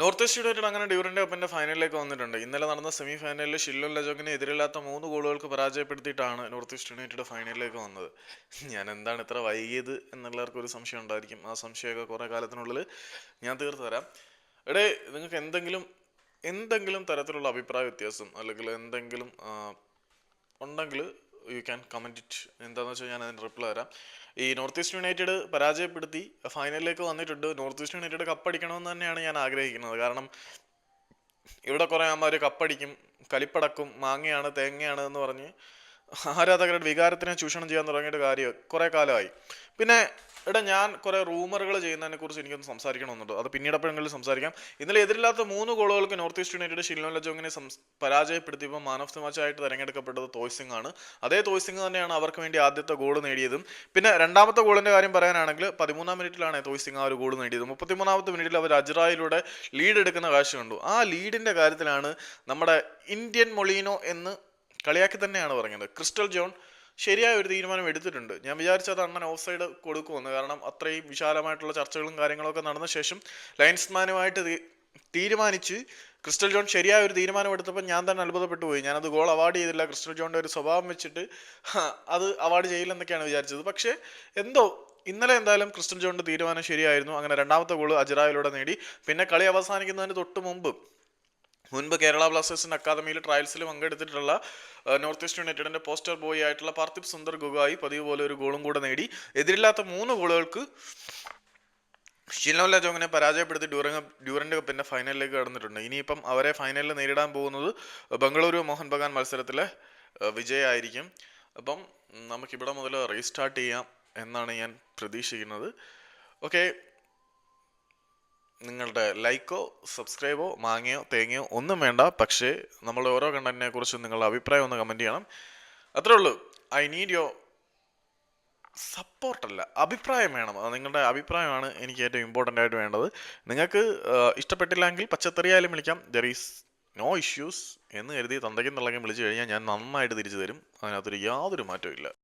North east United അങ്ങനെ ഡ്യൂറിന്റെ കപ്പിന്റെ ഫൈനലിലേക്ക് വന്നിട്ടുണ്ട്. ഇന്നലെ നടന്ന സെമി ഫൈനലിൽ ഷില്ലോൻ ലജോക്കിനെ എതിരില്ലാത്ത മൂന്ന് ഗോളുകൾക്ക് പരാജയപ്പെടുത്തിയിട്ടാണ് നോർത്ത് ഈസ്റ്റ് യുണൈറ്റഡ് ഫൈനലിലേക്ക് വന്നത്. ഞാൻ എന്താണ് ഇത്ര വൈകിയത് എന്നുള്ളവർക്ക് ഒരു സംശയം ഉണ്ടായിരിക്കും. ആ സംശയമൊക്കെ കുറേ കാലത്തിനുള്ളിൽ ഞാൻ തീർത്തു തരാം. എടേ നിങ്ങൾക്ക് എന്തെങ്കിലും എന്തെങ്കിലും തരത്തിലുള്ള അഭിപ്രായ വ്യത്യാസം അല്ലെങ്കിൽ എന്തെങ്കിലും ഉണ്ടെങ്കിൽ യു ക്യാൻ കമന്റ് ഇറ്റ് എന്താണെന്ന് വെച്ചാൽ ഞാൻ അതിന് റിപ്ലൈ തരാം. ഈ നോർത്ത് ഈസ്റ്റ് യുണൈറ്റഡ് പരാജയപ്പെടുത്തി ഫൈനലിലേക്ക് വന്നിട്ടുണ്ട്. നോർത്ത് ഈസ്റ്റ് യുണൈറ്റഡ് കപ്പടിക്കണമെന്ന് തന്നെയാണ് ഞാൻ ആഗ്രഹിക്കുന്നത്. കാരണം ഇവിടെ കുറേ അമ്മമാർ കപ്പടിക്കും കലിപ്പടക്കും മാങ്ങയാണ് തേങ്ങയാണ് എന്ന് പറഞ്ഞ് ആരാധകരുടെ വികാരത്തിനെ ചൂഷണം ചെയ്യാൻ തുടങ്ങിയിട്ട് കാര്യം കുറേ കാലമായി. പിന്നെ എടാ ഞാൻ കുറേ റൂമറുകൾ ചെയ്യുന്നതിനെ കുറിച്ച് എനിക്കൊന്ന് സംസാരിക്കണമെന്നുണ്ട്. അത് പിന്നീട് അപ്പോഴെങ്കിലും സംസാരിക്കാം. ഇന്നലെ എതിരില്ലാത്ത മൂന്ന് ഗോളുകൾക്ക് നോർത്ത് ഈസ്റ്റ് യുണൈറ്റഡ് ഷില്ലോൻ ലജോങ്ങിനെ പരാജയപ്പെടുത്തിയപ്പോൾ മാൻ ഓഫ് ദി മാച്ച് ആയിട്ട് തിരഞ്ഞെടുക്കപ്പെട്ടത് തോയ്സിംഗ് ആണ്. അതേ തോയ്സിംഗ് തന്നെയാണ് അവർക്ക് വേണ്ടി ആദ്യത്തെ ഗോൾ നേടിയതും. പിന്നെ രണ്ടാമത്തെ ഗോളിന്റെ കാര്യം പറയാനാണെങ്കിൽ പതിമൂന്നാം മിനിറ്റിലാണ് തോയ്സിംഗ് ആ ഒരു ഗോൾ നേടിയത്. മുപ്പത്തിമൂന്നാമത്തെ മിനിറ്റിൽ അവർ അജ്റായിലൂടെ ലീഡ് എടുക്കുന്ന കാഴ്ച കണ്ടു. ആ ലീഡിന്റെ കാര്യത്തിലാണ് നമ്മുടെ ഇന്ത്യൻ മൊളീനോ എന്ന് കളിയാക്കി തന്നെയാണ് പറഞ്ഞത്. ക്രിസ്റ്റൽ ജോൺ ശരിയായ ഒരു തീരുമാനം എടുത്തിട്ടുണ്ട്. ഞാൻ വിചാരിച്ചത് അണ്ണൻ ഓഫ് സൈഡ് കൊടുക്കുമെന്ന്. കാരണം അത്രയും വിശാലമായിട്ടുള്ള ചർച്ചകളും കാര്യങ്ങളൊക്കെ നടന്ന ശേഷം ലൈൻസ്മാനുമായിട്ട് തീരുമാനിച്ച് ക്രിസ്റ്റൽ ജോൺ ശരിയായ ഒരു തീരുമാനം എടുത്തപ്പോൾ ഞാൻ തന്നെ അത്ഭുതപ്പെട്ടു പോയി. ഞാനത് ഗോൾ അവാർഡ് ചെയ്തില്ല. ക്രിസ്റ്റൽ ജോണിന്റെ ഒരു സ്വഭാവം വെച്ചിട്ട് അത് അവാർഡ് ചെയ്യില്ലെന്നൊക്കെയാണ് വിചാരിച്ചത്. പക്ഷേ എന്തോ ഇന്നലെ എന്തായാലും ക്രിസ്റ്റൽ ജോണിന്റെ തീരുമാനം ശരിയായിരുന്നു. അങ്ങനെ രണ്ടാമത്തെ ഗോൾ അജറായിലൂടെ നേടി. പിന്നെ കളി അവസാനിക്കുന്നതിന് തൊട്ട് മുമ്പ് മുൻപ് കേരള ബ്ലാസ്റ്റേഴ്സിന്റെ അക്കാദമിയിൽ ട്രയൽസിൽ പങ്കെടുത്തിട്ടുള്ള നോർത്ത് ഈസ്റ്റ് യുണൈറ്റഡിന്റെ പോസ്റ്റർ ബോയ് ആയിട്ടുള്ള പാർത്ഥിപ് സുന്ദർ ഗുഗായി പതിവ് പോലെ ഒരു ഗോളും കൂടെ നേടി. എതിരില്ലാത്ത മൂന്ന് ഗോളുകൾക്ക് ഷിലോല ജോങ്ങിനെ പരാജയപ്പെടുത്തി ഡ്യൂറങ് ഡ്യൂറന്റ് കപ്പിന്റെ ഫൈനലിലേക്ക് കടന്നിട്ടുണ്ട്. ഇനിയിപ്പം അവരെ ഫൈനലിൽ നേരിടാൻ പോകുന്നത് ബംഗളൂരു മോഹൻ ബഗാൻ മത്സരത്തിലെ വിജയമായിരിക്കും അപ്പം നമുക്കിവിടെ മുതൽ റീസ്റ്റാർട്ട് ചെയ്യാം എന്നാണ് ഞാൻ പ്രതീക്ഷിക്കുന്നത്. ഓക്കെ. നിങ്ങളുടെ ലൈക്കോ സബ്സ്ക്രൈബോ മാങ്ങയോ തേങ്ങയോ ഒന്നും വേണ്ട. പക്ഷേ നമ്മളുടെ ഓരോ കണ്ടന്റിനെ കുറിച്ച് നിങ്ങളുടെ അഭിപ്രായം ഒന്ന് കമന്റ് ചെയ്യണം. അത്രേ ഉള്ളൂ. ഐ നീഡ് യോ സപ്പോർട്ടല്ല അഭിപ്രായം വേണം. നിങ്ങളുടെ അഭിപ്രായമാണ് എനിക്ക് ഏറ്റവും ഇമ്പോർട്ടന്റ് ആയിട്ട് വേണ്ടത്. നിങ്ങൾക്ക് ഇഷ്ടപ്പെട്ടില്ലെങ്കിൽ പച്ചത്തറിയായാലും വിളിക്കാം. ദർ ഈസ് നോ ഇഷ്യൂസ് എന്ന് കരുതി തന്തയ്ക്കും തള്ളയ്ക്കും വിളിച്ചു കഴിഞ്ഞാൽ ഞാൻ നന്നായിട്ട് തിരിച്ചു തരും. അതിനകത്തൊരു യാതൊരു മാറ്റവും ഇല്ല.